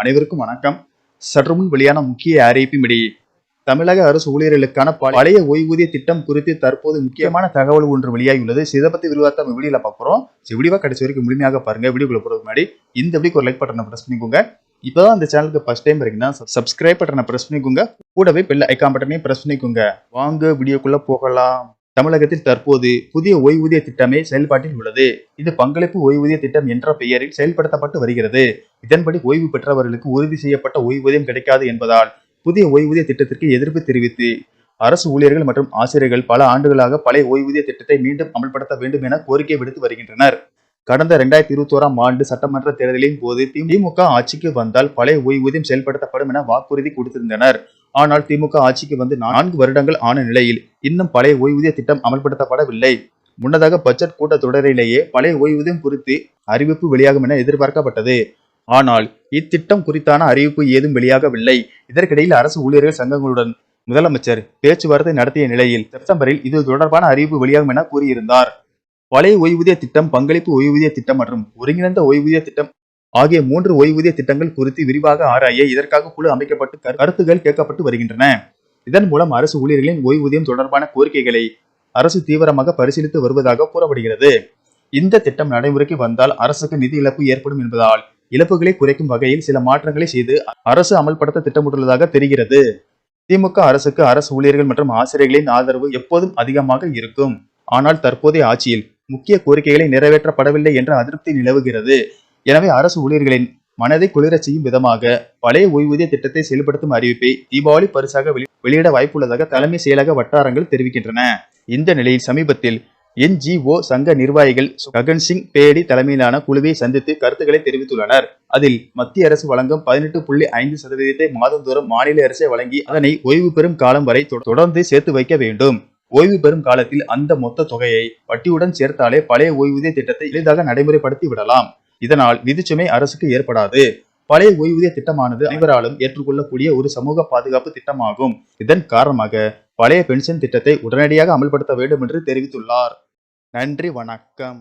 அனைவருக்கும் வணக்கம். சற்று முன் வெளியான முக்கிய அறிவிப்பின்படி தமிழக அரசு ஊழியர்களுக்கான பழைய ஓய்வூதிய திட்டம் குறித்து தற்போது முக்கியமான தகவல் ஒன்று வெளியாகியுள்ளது. இதை பத்தி விரிவாக நம்ம வீடியோல பார்க்குறோம் விடிவா கடைசி வரைக்கும் முழுமையாக பாருங்க. வீடியோக்குள்ள போறதுக்கு முன்னாடி இந்த வீடியோக்கு ஒரு லைக் பட்டனை பிரஸ் பண்ணிக்கோங்க. இப்போதான் இந்த சேனலுக்கு ஃபர்ஸ்ட் டைம் இருக்கீங்கன்னா சப்ஸ்கிரைப் பட்டனை பிரஸ் பண்ணிக்கோங்க. கூடவே பெல் ஐக்கான் பட்டனையும் பிரஸ் பண்ணிக்கோங்க. வாங்க வீடியோக்குள்ள போகலாம். தமிழகத்தில் தற்போது புதிய ஓய்வூதிய திட்டமே செயல்பாட்டில் உள்ளது. இது பங்களிப்பு ஓய்வூதிய திட்டம் என்ற பெயரில் செயல்படுத்தப்பட்டு வருகிறது. இதன்படி ஓய்வு பெற்றவர்களுக்கு உறுதி செய்யப்பட்ட ஓய்வூதியம் கிடைக்காது என்பதால் புதிய ஓய்வூதிய திட்டத்திற்கு எதிர்ப்பு தெரிவித்து அரசு ஊழியர்கள் மற்றும் ஆசிரியர்கள் பல ஆண்டுகளாக பழைய ஓய்வூதிய திட்டத்தை மீண்டும் அமல்படுத்த வேண்டும் என கோரிக்கை விடுத்து வருகின்றனர். கடந்த இரண்டாயிரத்தி இருபத்தி ஓராம் ஆண்டு சட்டமன்ற தேர்தலின் போது திமுக ஆட்சிக்கு வந்தால் பழைய ஓய்வூதியம் செயல்படுத்தப்படும் என வாக்குறுதி கொடுத்திருந்தனர். ஆனால் திமுக ஆட்சிக்கு வந்து நான்கு வருடங்கள் ஆன நிலையில் இன்னும் பழைய ஓய்வூதிய திட்டம் அமல்படுத்தப்படவில்லை. முன்னதாக பட்ஜெட் கூட்டத்தொடரிலேயே பழைய ஓய்வூதியம் குறித்து அறிவிப்பு வெளியாகும் என எதிர்பார்க்கப்பட்டது. ஆனால் இத்திட்டம் குறித்தான அறிவிப்பு ஏதும் வெளியாகவில்லை. இதற்கிடையில் அரசு ஊழியர்கள் சங்கங்களுடன் முதலமைச்சர் பேச்சுவார்த்தை நடத்திய நிலையில் செப்டம்பரில் இது தொடர்பான அறிவிப்பு வெளியாகும் என கூறியிருந்தார். பழைய ஓய்வூதிய திட்டம் பங்களிப்பு ஓய்வூதிய திட்டம் மற்றும் ஒருங்கிணைந்த ஓய்வூதிய திட்டம் ஆகிய மூன்று ஓய்வூதிய திட்டங்கள் குறித்து விரிவாக ஆராய இதற்காக குழு அமைக்கப்பட்டு கருத்துகள் கேட்கப்பட்டு வருகின்றன. இதன் மூலம் அரசு ஊழியர்களின் ஓய்வூதியம் தொடர்பான கோரிக்கைகளை அரசு தீவிரமாக பரிசீலித்து வருவதாக கூறப்படுகிறது. இந்த திட்டம் நடைமுறைக்கு வந்தால் அரசுக்கு நிதி இழப்பு ஏற்படும் என்பதால் இழப்புகளை குறைக்கும் வகையில் சில மாற்றங்களை செய்து அரசு அமல்படுத்த திட்டமிட்டுள்ளதாக தெரிகிறது. திமுக அரசுக்கு அரசு ஊழியர்கள் மற்றும் ஆசிரியர்களின் ஆதரவு எப்போதும் அதிகமாக இருக்கும். ஆனால் தற்போதைய ஆட்சியில் முக்கிய கோரிக்கைகளை நிறைவேற்றப்படவில்லை என்ற அதிருப்தி நிலவுகிறது. எனவே அரசு ஊழியர்களின் மனதை குளிரச் செய்யும் விதமாக பழைய ஓய்வூதிய திட்டத்தை செயல்படுத்தும் அறிவிப்பை தீபாவளி பரிசாக வெளியிட வாய்ப்புள்ளதாக தலைமை செயலக வட்டாரங்கள் தெரிவிக்கின்றன. இந்த நிலையில் சமீபத்தில் என்ஜிஓ சங்க நிர்வாகிகள் ககன் சிங் பேடி தலைமையிலான குழுவை சந்தித்து கருத்துக்களை தெரிவித்துள்ளனர். அதில் மத்திய அரசு வழங்கும் பதினெட்டு புள்ளி ஐந்து சதவீதத்தை மாதந்தோறும் மாநில அரசே வழங்கி அதனை ஓய்வு பெறும் காலம் வரை தொ- தொடர்ந்து சேர்த்து வைக்க வேண்டும். ஓய்வு பெறும் காலத்தில் அந்த மொத்த தொகையை வட்டியுடன் சேர்த்தாலே பழைய ஓய்வூதிய திட்டத்தை எளிதாக நடைமுறைப்படுத்தி விடலாம். இதனால் விதிச்சுமை அரசுக்கு ஏற்படாது. பழைய ஓய்வூதிய திட்டமானது அனைவராலும் ஏற்றுக்கொள்ளக்கூடிய ஒரு சமூக பாதுகாப்பு திட்டமாகும். இதன் காரணமாக பழைய பென்ஷன் திட்டத்தை உடனடியாக அமல்படுத்த வேண்டும் என்று தெரிவித்துள்ளார். நன்றி வணக்கம்.